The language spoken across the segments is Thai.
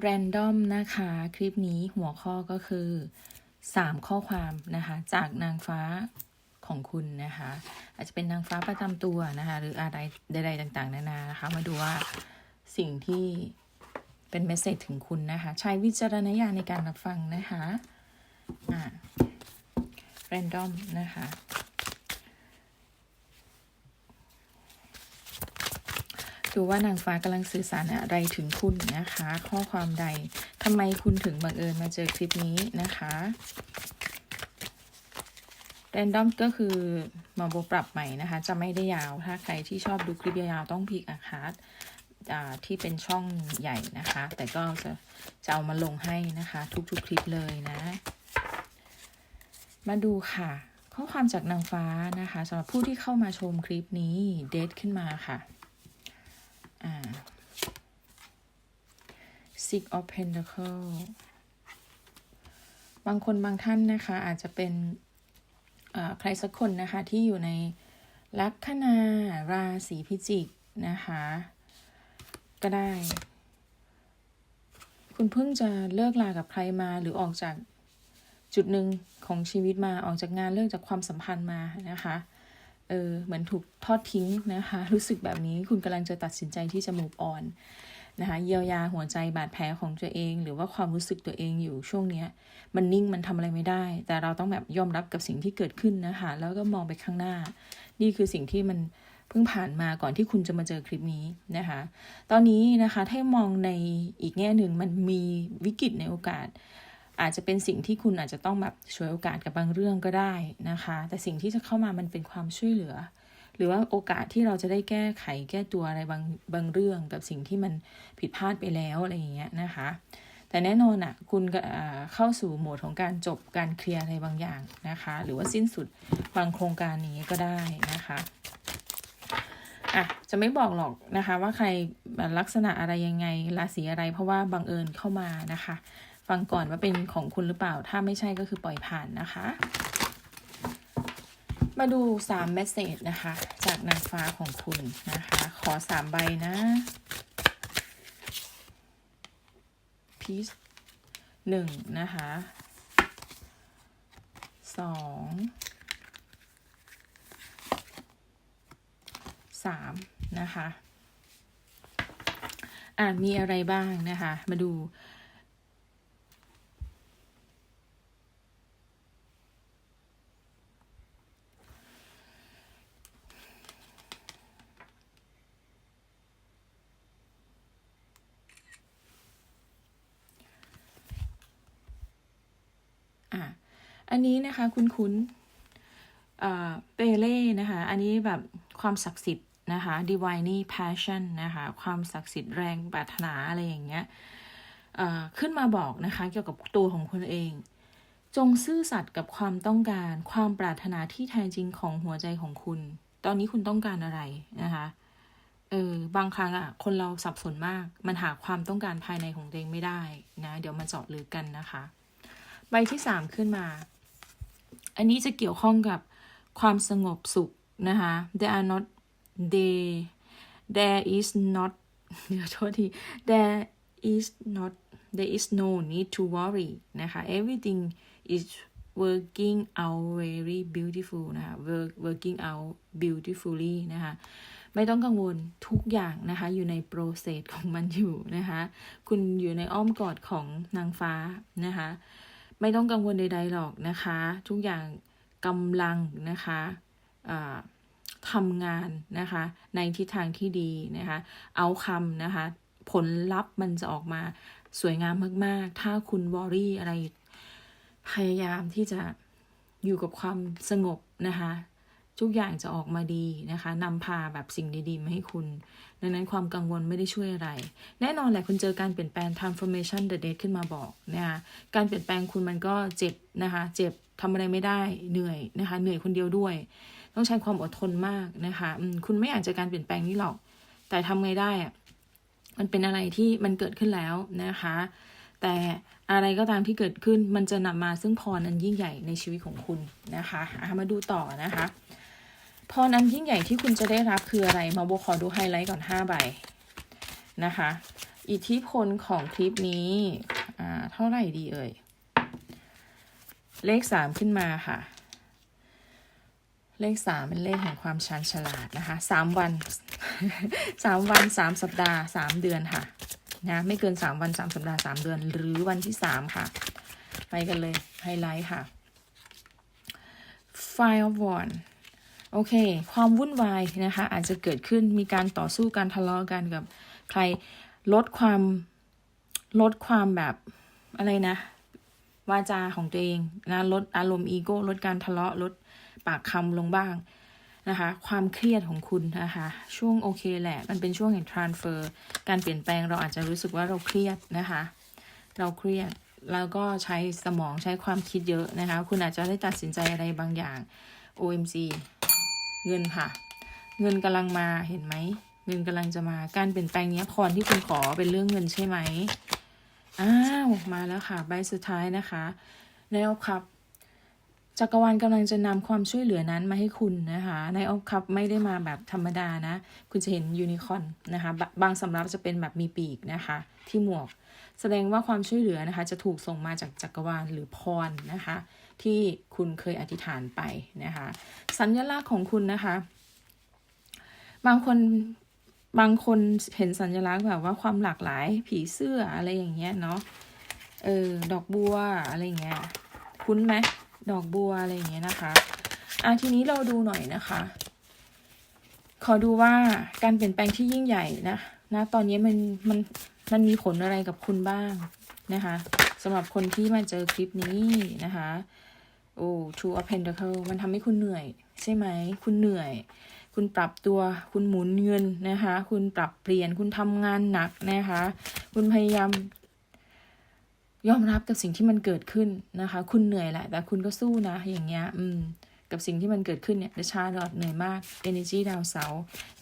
แรนดอมนะคะ คลิปนี้หัวข้อก็คือ 3 ข้อความนะคะ จากนางฟ้าของคุณนะคะ อาจจะเป็นนางฟ้าประจำตัวนะคะ หรืออะไรใดๆต่างๆ นานานะคะ มาดูว่าสิ่งที่เป็นเมสเซจถึงคุณนะคะ ใช้วิจารณญาณในการรับฟังนะคะ อ่าแรนดอมนะคะ ดูว่านางฟ้ากำลังสื่อสารอะไรถึงคุณนะคะ ข้อความใดทำไมคุณถึงบังเอิญมาเจอคลิปนี้นะคะแรนดอมก็คือมาโบปรับใหม่นะคะ จะไม่ได้ยาว ถ้าใครที่ชอบดูคลิปยาวๆต้องพิกอาคาร์ดที่เป็นช่องใหญ่นะคะ แต่ก็จะจะเอามาลงให้นะคะ ทุกๆคลิปเลยนะ มาดูค่ะ ข้อความจากนางฟ้านะคะสำหรับผู้ที่เข้ามาชมคลิปนี้เดทขึ้นมาค่ะ อ่า Six of Pentacle บางคนบางท่านนะคะ อาจจะเป็นใครสักคนนะคะ ที่อยู่ในลัคนาราศีพิจิกนะคะ ก็ได้ คุณเพิ่งจะเลิกลากับใครมาหรือออกจากจุดหนึ่งของชีวิตมาออกจากงานเลิกจากความสัมพันธ์มานะคะ เออเหมือนถูกทอดทิ้งนะคะ รู้สึกแบบนี้คุณกำลังจะตัดสินใจที่จะ move on นะคะเยียวยาหัวใจบาดแผลของตัวเอง หรือว่าความรู้สึกตัวเองอยู่ช่วงเนี้ย มันนิ่งมันทำอะไรไม่ได้ แต่เราต้องแบบยอมรับกับสิ่งที่เกิดขึ้นนะคะ แล้วก็มองไปข้างหน้า นี่คือสิ่งที่มันเพิ่งผ่านมาก่อนที่คุณจะมาเจอคลิปนี้นะคะ ตอนนี้นะคะถ้ามองในอีกแง่หนึ่งมันมีวิกฤตในโอกาส อาจจะเป็นสิ่งที่คุณอาจจะต้องแบบช่วยโอกาสกับบางเรื่องก็ได้นะคะ แต่สิ่งที่จะเข้ามามันเป็นความช่วยเหลือ หรือว่าโอกาสที่เราจะได้แก้ไขแก้ตัวอะไรบางบางเรื่องกับสิ่งที่มันผิดพลาดไปแล้วอะไรอย่างเงี้ยนะคะ แต่แน่นอนอะ่ะคุณเข้าสู่โหมดของการจบการเคลียร์อะไรบางอย่างนะคะ หรือว่าสิ้นสุดบางโครงการนี้ก็ได้นะคะอะจะไม่บอกหรอกนะคะว่าใครลักษณะอะไรยังไงราศีอะไรเพราะว่าบังเอิญเข้ามานะคะ ฟังก่อนว่าเป็นของคุณหรือเปล่า ถ้าไม่ใช่ก็คือปล่อยผ่านนะคะ มาดู3เมสเซจนะคะ จากนางฟ้าของคุณนะคะ ขอ 3 ใบนะพีซหนึ่งนะคะสองสามนะคะ อ่ามีอะไรบ้างนะคะ มาดู อะ อันนี้นะคะคุ้นคุ้นเปเล่นะคะ อันนี้แบบความศักดิ์สิทธิ์นะคะ divine passion นะคะ ความศักดิ์สิทธิ์แรงปรารถนาอะไรอย่างเงี้ยขึ้นมาบอกนะคะเกี่ยวกับตัวของคนเอง จงซื่อสัตย์กับความต้องการ ความปรารถนาที่แท้จริงของหัวใจของคุณ ตอนนี้คุณต้องการอะไรนะคะเออบางครั้งอะคนเราสับสนมาก มันหาความต้องการภายในของตัวเองไม่ได้นะ เดี๋ยวมาเจาะลึกกันนะคะ ใบที่สามขึ้นมา อันนี้จะเกี่ยวข้องกับความสงบสุขนะคะ there are not they there is not เดี๋ยวโทษที there is not there is no need to worry นะคะ everything is working out very beautiful นะคะ working out beautifully นะคะ ไม่ต้องกังวลทุกอย่างนะคะ อยู่ในโปรเซสของมันอยู่นะคะ คุณอยู่ในอ้อมกอดของนางฟ้านะคะ ไม่ต้องกังวลใด ๆ หรอกนะคะ ทุกอย่างกำลังนะคะทำงานนะคะ ในทิศทางที่ดีนะคะ เอาคำนะคะ ผลลัพธ์มันจะออกมาสวยงามมาก ๆ ถ้าคุณวอรี่อะไร พยายามที่จะอยู่กับความสงบนะคะ ทุกอย่างจะออกมาดีนะคะนำพาแบบสิ่งดีๆมาให้คุณ ดังนั้นความกังวลไม่ได้ช่วยอะไร แน่นอนแหละคุณเจอการเปลี่ยนแปลง transformation the date ขึ้นมาบอกนะคะการเปลี่ยนแปลงคุณมันก็เจ็บนะคะเจ็บทำอะไรไม่ได้เหนื่อยนะคะเหนื่อยคนเดียวด้วย ต้องใช้ความอดทนมากนะคะคุณไม่อยากจะการเปลี่ยนแปลงนี้หรอก แต่ทำไงได้อะมันเป็นอะไรที่มันเกิดขึ้นแล้วนะคะ แต่อะไรก็ตามที่เกิดขึ้นมันจะนำมาซึ่งพรอันยิ่งใหญ่ในชีวิตของคุณนะคะ มาดูต่อนะคะ พรอันยิ่งใหญ่ที่คุณจะได้รับคืออะไร มาโบขอดูไฮไลท์ก่อน 5 ใบนะคะ อิทธิพลของคลิปนี้อ่าเท่าไหร่ดีเอ่ย เลขสามขึ้นมาค่ะ เลขสามเป็นเลขแห่งความชาญฉลาดนะคะสามวันสามวันสามสัปดาห์สามเดือนค่ะนะไม่เกินสามวันสามสัปดาห์สามเดือน หรือวันที่สามค่ะ ไปกันเลยไฮไลท์ค่ะ Fire of One โอเค ความวุ่นวายนะคะ อาจจะเกิดขึ้นมีการต่อสู้การทะเลาะกันกับใครลดความลดความแบบอะไรนะ วาจาของตัวเองนะลดอารมณ์อีโก้ลดการทะเลาะลดปากคำลงบ้างนะคะ ความเครียดของคุณนะคะ ช่วงโอเคแหละ มันเป็นช่วงแห่ง transfer การเปลี่ยนแปลงเราอาจจะรู้สึกว่าเราเครียดนะคะ เราเครียดแล้วก็ใช้สมองใช้ความคิดเยอะนะคะ คุณอาจจะได้ตัดสินใจอะไรบางอย่าง OMG เงินค่ะ เงินกำลังมาเห็นไหม เงินกำลังจะมา การเปลี่ยนแปลงเนี้ยพรที่คุณขอเป็นเรื่องเงินใช่ไหมอ้าวมาแล้วค่ะ ใบสุดท้ายนะคะในออฟคัพจักรวาลกำลังจะนำความช่วยเหลือนั้นมาให้คุณนะคะในออฟคัพไม่ได้มาแบบธรรมดานะ คุณจะเห็นยูนิคอนนะคะบะบางสำรับจะเป็นแบบมีปีกนะคะ ที่หมวก แสดงว่าความช่วยเหลือนะคะ จะถูกส่งมาจากจักรวาลหรือพรนะคะ ที่คุณเคยอธิษฐานไปนะคะ สัญลักษณ์ของคุณนะคะ บางคนบางคนเห็นสัญลักษณ์แบบว่าความหลากหลายผีเสื้ออะไรอย่างเงี้ยเนาะเออดอกบัวอะไรเงี้ยคุ้นไหมดอกบัวอะไรอย่างเงี้ยนะคะอะทีนี้เราดูหน่อยนะคะ ขอดูว่าการเปลี่ยนแปลงที่ยิ่งใหญ่นะนะตอนนี้มันมันมันมีผลอะไรกับคุณบ้างนะคะสำหรับคนที่มาเจอคลิปนี้นะคะ โอ้ Two of Pentacle มันทำให้คุณเหนื่อย ใช่ไหม คุณเหนื่อย คุณปรับตัว คุณหมุนเงินนะคะ คุณปรับเปลี่ยน คุณทำงานหนักนะคะ คุณพยายามยอมรับกับสิ่งที่มันเกิดขึ้นนะคะ คุณเหนื่อยแหละ แต่คุณก็สู้นะ อย่างเงี้ย อืม กับสิ่งที่มันเกิดขึ้นเนี่ยชาร์ลอตเหนื่อยมาก Energy ดาวเสา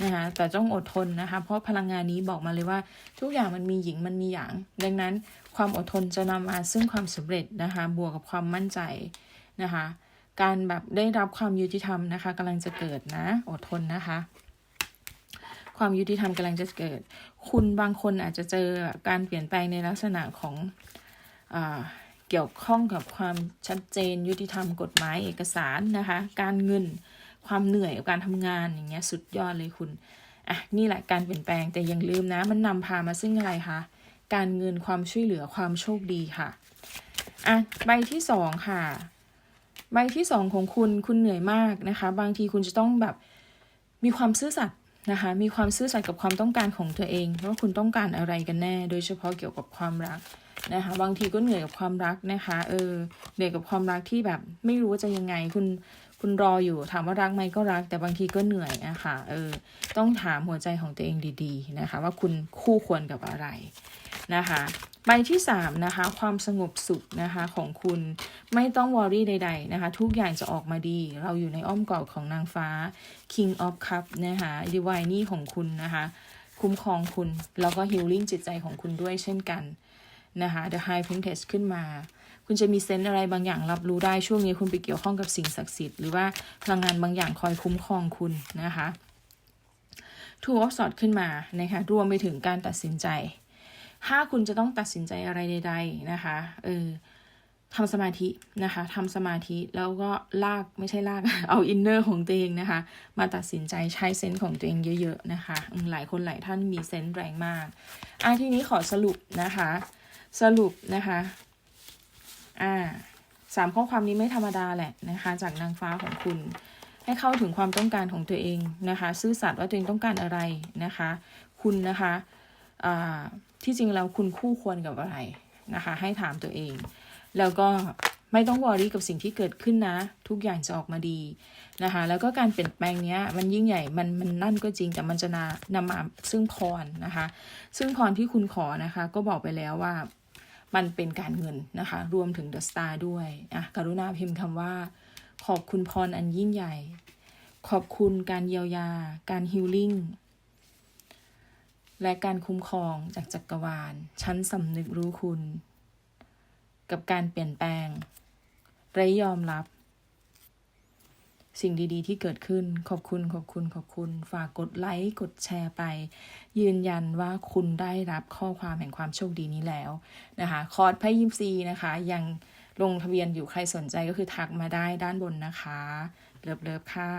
นะคะ แต่ต้องอดทนนะคะ เพราะพลังงานนี้บอกมาเลยว่า ทุกอย่างมันมีหญิงมันมีหยาง ดังนั้นความอดทนจะนำมาซึ่งความสำเร็จนะคะ บวกกับความมั่นใจ นะคะ การแบบได้รับความยุติธรรมนะคะกำลังจะเกิดนะ อดทนนะคะ ความยุติธรรมกำลังจะเกิด คุณบางคนอาจจะเจอการเปลี่ยนแปลงในลักษณะของอเกี่ยวข้องกับความชัดเจนยุติธรรมกฎหมายเอกสารนะคะ การเงินความเหนื่อยการทำงานอย่างเงี้ยสุดยอดเลยคุณอะนี่แหละการเปลี่ยนแปลงแต่ยังลืมนะ มันนำพามาซึ่งอะไรคะการเงินความช่วยเหลือความโชคดีค่ะอะใบที่สองค่ะ ใบที่สองของคุณคุณเหนื่อยมากนะคะ บางทีคุณจะต้องแบบมีความซื่อสัตย์นะคะ มีความซื่อสัตย์กับความต้องการของตัวเองว่าคุณต้องการอะไรกันแน่ โดยเฉพาะเกี่ยวกับความรักนะคะ บางทีก็เหนื่อยกับความรักนะคะ เออ เหนื่อยกับความรักที่แบบไม่รู้ว่าจะยังไง คุณ คุณรออยู่ถามว่ารักไหมก็รัก แต่บางทีก็เหนื่อยนะคะ เออ ต้องถามหัวใจของตัวเองดี ๆ นะคะ ว่าคุณคู่ควรกับอะไร นะคะใบที่3นะคะความสงบสุขนะคะของคุณไม่ต้องวอรี่ใด ๆนะคะ ทุกอย่างจะออกมาดี เราอยู่ในอ้อมกอดของนางฟ้า King of Cup นะคะดีวายนี่ของคุณนะคะ คุ้มครองคุณ แล้วก็ฮิลลิ่งจิตใจของคุณด้วยเช่นกันนะคะ The High Priestess ขึ้นมา คุณจะมีเซนต์อะไรบางอย่างรับรู้ได้ช่วงนี้คุณไปเกี่ยวข้องกับสิ่งศักดิ์สิทธิ์หรือว่าพลังงานบางอย่างคอยคุ้มครองคุณนะคะ Two of Swords ขึ้นมานะคะรวมไปถึงการตัดสินใจ ถ้าคุณจะต้องตัดสินใจอะไรใด ๆ นะคะ เออทำสมาธินะคะทำสมาธิแล้วก็ลากไม่ใช่ลาก เอาอินเนอร์ของตัวเองนะคะ มาตัดสินใจใช้เซนส์ของตัวเองเยอะๆนะคะ หลายคนหลายท่านมีเซนส์แรงมาก อะทีนี้ขอสรุปนะคะ สรุปนะคะ อ่าสามข้อความนี้ไม่ธรรมดาแหละนะคะ จากนางฟ้าของคุณ ให้เข้าถึงความต้องการของตัวเองนะคะ ซื่อสัตย์ว่าตัวเองต้องการอะไรนะคะ คุณนะคะ อ่า ที่จริงแล้วคุณคู่ควรกับอะไรนะคะ ให้ถามตัวเอง แล้วก็ไม่ต้องวอรี่กับสิ่งที่เกิดขึ้นนะ ทุกอย่างจะออกมาดีนะคะ แล้วก็การเปลี่ยนแปลงเนี้ยมันยิ่งใหญ่มันมันนั่นก็จริงแต่มันจะนานำมาซึ่งพรนะคะ ซึ่งพรที่คุณขอนะคะ ก็บอกไปแล้วว่ามันเป็นการเงินนะคะ รวมถึงเดอะสตาร์ด้วยอะกรุณาพิมพ์คำว่า ขอบคุณพรอันยิ่งใหญ่ ขอบคุณการเยียวยา การฮิลลิ่ง และการคุ้มครองจากจักรวาลฉันสำนึกรู้คุณ กับการเปลี่ยนแปลง ไร้ยอมรับ สิ่งดีๆ ที่เกิดขึ้นขอบคุณขอบคุณขอบคุณ ฝากกดไลค์กดแชร์ไป ยืนยันว่าคุณได้รับข้อความแห่งความโชคดีนี้แล้วนะคะคอร์สไพ่ยิมซีนะคะ ยังลงทะเบียนอยู่ใครสนใจก็คือทักมาได้ด้านบนนะคะ เลิฟๆค่ะ